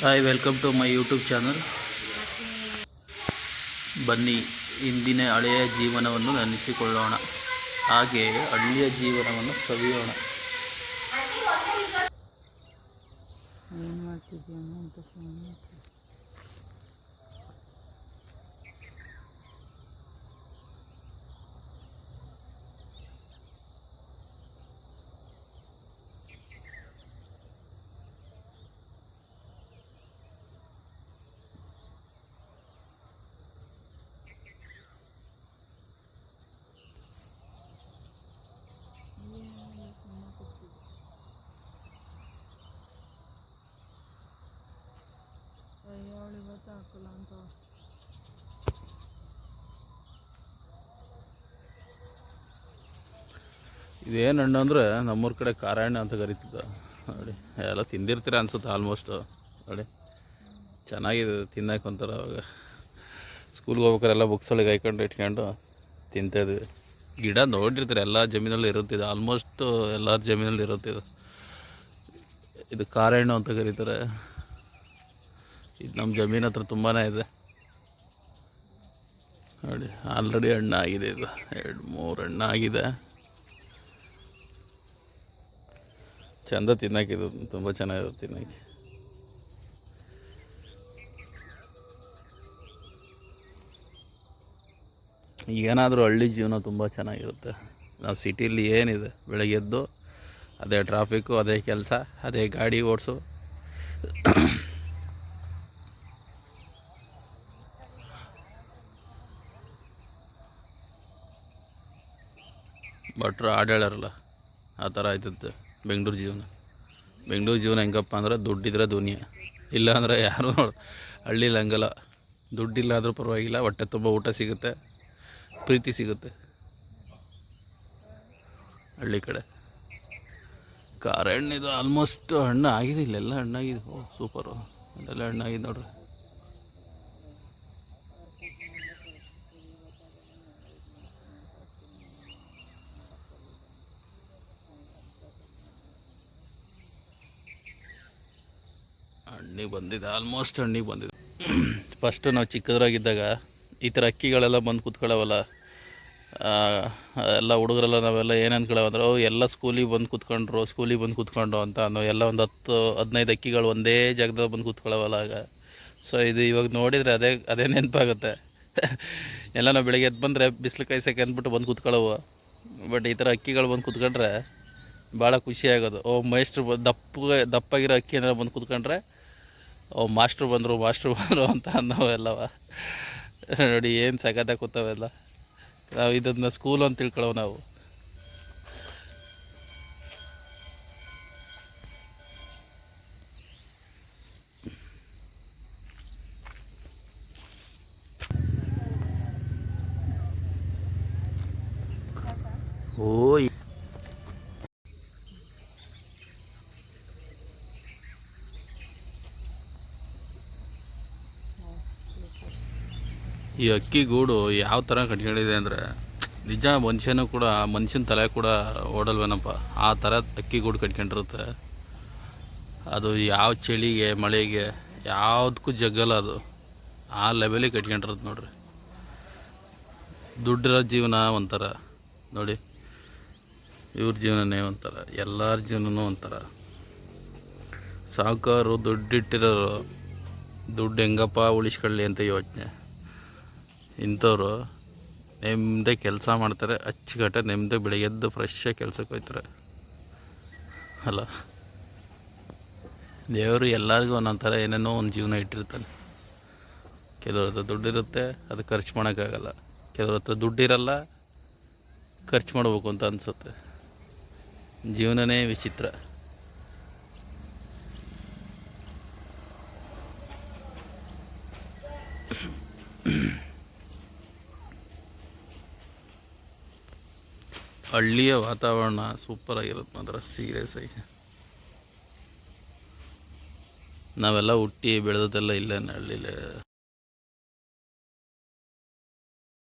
Hi welcome to my YouTube channel ಬನ್ನಿ, ಇಂದಿನ ಹಳೆಯ ಜೀವನವನ್ನು ನೆನೆಸಿಕೊಳ್ಳೋಣ ಹಾಗೆ ಹಳ್ಳಿಯ ಜೀವನವನ್ನು ಸವಿಯೋಣ ಇದೇನು ಹಣ್ಣು ಅಂದರೆ ನಮ್ಮೂರ ಕಡೆ ಖಾರ ಹಣ್ಣು ಅಂತ ಕರಿತಿದ್ದ. ನೋಡಿ, ಎಲ್ಲ ತಿಂದಿರ್ತೀರ ಅನ್ಸುತ್ತೆ ಆಲ್ಮೋಸ್ಟ್ ನೋಡಿ, ಚೆನ್ನಾಗಿದೆ ತಿನ್ನಕ್ಕೆ ಒಂಥರ ಅವಾಗ. ಸ್ಕೂಲ್ಗೆ ಹೋಗ್ಬೇಕಾರೆಲ್ಲ ಬುಕ್ಸ್ ಒಳಗೆ ಹಾಕೊಂಡು ಇಟ್ಕೊಂಡು ತಿಂತಾಯಿದ್ವಿ ಗಿಡ ನೋಡಿರ್ತಾರೆ, ಎಲ್ಲ ಜಮೀನಲ್ಲಿ ಇರುತ್ತಿದೆ ಆಲ್ಮೋಸ್ಟ್ ಎಲ್ಲರ ಜಮೀನಲ್ಲಿ ಇರುತ್ತಿದೆ ಇದು. ಖಾರ ಹಣ್ಣು ಅಂತ ಕರೀತಾರೆ. ಇದು ನಮ್ಮ ಜಮೀನು ಹತ್ರ ತುಂಬಾ ಇದೆ. ನೋಡಿ ಆಲ್ರೆಡಿ ಹಣ್ಣು ಆಗಿದೆ ಇದು. ಎರಡು, ಮೂರು ಹಣ್ಣು ಆಗಿದೆ. ಚಂದ ತಿನ್ನಕ್ಕೆ ಇದು ತುಂಬ ಚೆನ್ನಾಗಿರುತ್ತೆ ತಿನ್ನಕ್ಕೆ. ಏನಾದರೂ ಹಳ್ಳಿ ಜೀವನ ತುಂಬ ಚೆನ್ನಾಗಿರುತ್ತೆ. ನಾವು ಸಿಟಿಲಿ ಏನಿದೆ, ಬೆಳಗ್ಗೆ ಎದ್ದು, ಅದೇ ಟ್ರಾಫಿಕ್ಕು ಅದೇ ಕೆಲಸ, ಅದೇ ಗಾಡಿ ಓಡಿಸು. ಭಟ್ರು ಹೇಳ್ಯಾರಲ್ಲ ಆ ಥರ ಆಯ್ತದೆ ಬೆಂಗಳೂರು ಜೀವನ. ಬೆಂಗಳೂರು ಜೀವನ ಹೆಂಗಪ್ಪ ಅಂದ್ರೆ ದುಡ್ಡಿದ್ರೆ ದುನಿಯಾ ಇಲ್ಲ ಅಂದರೆ ಯಾರು ನೋಡು, ಹಳ್ಳಿಲಿ ಹಂಗಲ್ಲ. ದುಡ್ಡಿಲ್ಲ ಆದರೂ ಪರವಾಗಿಲ್ಲ, ಹೊಟ್ಟೆ ತುಂಬ ಊಟ ಸಿಗುತ್ತೆ, ಪ್ರೀತಿ ಸಿಗುತ್ತೆ. ಹಳ್ಳಿ ಕಡೆ. ಖಾರ ಹಣ್ಣಿದು ಆಲ್ಮೋಸ್ಟ್ ಹಣ್ಣು ಆಗಿದೆ ಇಲ್ಲೆಲ್ಲ ಹಣ್ಣಾಗಿದೆ. ಓ ಸೂಪರು ಅಲ್ಲೆಲ್ಲ ಹಣ್ಣಾಗಿದೆ ನೋಡ್ರಿ. ಹಣ್ಣಿಗೆ ಬಂದಿದೆ ಆಲ್ಮೋಸ್ಟ್ ಹಣ್ಣಿಗೆ ಬಂದಿದೆ. ಫಸ್ಟು ನಾವು ಚಿಕ್ಕದ್ರಾಗಿದ್ದಾಗ ಈ ಥರ ಅಕ್ಕಿಗಳೆಲ್ಲ ಬಂದು ಕೂತ್ಕೊಳ್ಳವಲ್ಲ ಎಲ್ಲ ಹುಡುಗರೆಲ್ಲ ನಾವೆಲ್ಲ ಏನು ಅವು ಎಲ್ಲ ಸ್ಕೂಲಿಗೆ ಬಂದು ಕೂತ್ಕೊಂಡ್ರು ಸ್ಕೂಲಿಗೆ ಬಂದು ಕೂತ್ಕೊಂಡ್ರು ಅಂತ ಅನ್ನೋ ಎಲ್ಲ ಒಂದು ಹತ್ತು, ಹದಿನೈದು ಅಕ್ಕಿಗಳು ಒಂದೇ ಜಾಗದಲ್ಲಿ ಬಂದು ಕೂತ್ಕೊಳ್ಳವಲ್ಲ ಆಗ. ಸೊ ಇದು ಇವಾಗ ನೋಡಿದರೆ ಅದೇ ಅದೇ ನೆನಪಾಗುತ್ತೆ. ಎಲ್ಲ ನಾವು ಬೆಳಗ್ಗೆ ಎದ್ದು ಬಂದರೆ ಬಿಸಿಲು ಕಾಯ್ಸಕ್ಕೆ ಅಂದ್ಬಿಟ್ಟು ಬಂದು ಕೂತ್ಕೊಳ್ಳೋವು ಬಟ್ ಈ ಥರ ಅಕ್ಕಿಗಳು ಬಂದು ಕೂತ್ಕೊಂಡ್ರೆ ಭಾಳ ಖುಷಿ ಆಗೋದು. ಓ ಮೈಸ್ಟ್ರು ದಪ್ಪ, ದಪ್ಪಾಗಿರೋ ಅಕ್ಕಿ ಏನಾರು ಬಂದು ಕೂತ್ಕೊಂಡ್ರೆ ಓ, ಮಾಸ್ಟ್ರು ಬಂದರು ಮಾಸ್ಟ್ರು ಬಂದರು ಅಂತ ಅನ್ನೋವೆಲ್ಲವ. ನೋಡಿ, ಏನು ಸಗತ ಕೂತವೆಲ್ಲ. ನಾವು ಇದನ್ನು ಸ್ಕೂಲ್ ಅಂತ ತಿಳ್ಕೊಳ್ಳೋ ನಾವು. ಓಯ್. ಈ ಅಕ್ಕಿ ಗೂಡು ಯಾವ ಥರ ಕಟ್ಕೊಂಡಿದೆ ಅಂದರೆ ನಿಜ ಮನುಷ್ಯನೂ ಕೂಡ, ಮನುಷ್ಯನ ತಲೆ ಕೂಡ ಓಡಲ್ವೇನಪ್ಪ? ಆ ಥರ ಅಕ್ಕಿ ಗೂಡು ಕಟ್ಕೊಂಡಿರುತ್ತೆ. ಅದು ಯಾವ ಚಳಿಗೆ, ಮಳೆಗೆ, ಯಾವುದಕ್ಕೂ ಜಗ್ಗಲ್ಲ ಅದು. ಆ ಲೆವೆಲಿಗೆ ಕಟ್ಕೊಂಡಿರುತ್ತೆ ನೋಡ್ರಿ. ದುಡ್ಡಿರೋ ಜೀವನ ಒಂಥರ. ನೋಡಿ, ಇವ್ರ ಜೀವನನೇ ಒಂಥರ, ಎಲ್ಲರ ಜೀವನನೂ ಒಂಥರ. ಸಾಹುಕಾರರು ದುಡ್ಡಿಟ್ಟಿರೋರು, ದುಡ್ಡು ಹೆಂಗಪ್ಪ ಉಳಿಸ್ಕೊಳ್ಳಿ ಅಂತ ಯೋಚನೆ. ಇಂಥವ್ರು ನೆಮ್ಮದಿ ಕೆಲಸ ಮಾಡ್ತಾರೆ ಅಚ್ಚುಕಟ್ಟೆ ನೆಮ್ಮದಿ ಬೆಳಿಗ್ಗೆ ಎದ್ದು ಫ್ರೆಶ್ಶಾಗಿ ಕೆಲ್ಸಕ್ಕೆ ಹೋಗ್ತಾರೆ. ಅಲ್ಲ? ದೇವರು ಎಲ್ಲರಿಗೂ ಒಂದೊಂದು ಥರ ಏನೇನೋ ಒಂದು ಜೀವನ ಇಟ್ಟಿರ್ತಾನೆ. ಕೆಲವ್ರ ಹತ್ರ ದುಡ್ಡಿರುತ್ತೆ ಅದು ಖರ್ಚು ಮಾಡೋಕ್ಕಾಗಲ್ಲ. ಕೆಲವ್ರ ಹತ್ರ ದುಡ್ಡಿರಲ್ಲ ಖರ್ಚು ಮಾಡಬೇಕು ಅಂತ ಅನಿಸುತ್ತೆ. ಜೀವನನೇ ವಿಚಿತ್ರ. ಹಳ್ಳಿಯ ವಾತಾವರಣ ಸೂಪರಾಗಿರುತ್ತೆ ಮಾತ್ರ ಸೀರಿಯಸ್ ಆಗಿ. ನಾವೆಲ್ಲ ಹುಟ್ಟಿ ಬೆಳೆದದ್ದೆಲ್ಲ ಇಲ್ಲೇ ಹಳ್ಳಿಲೇ.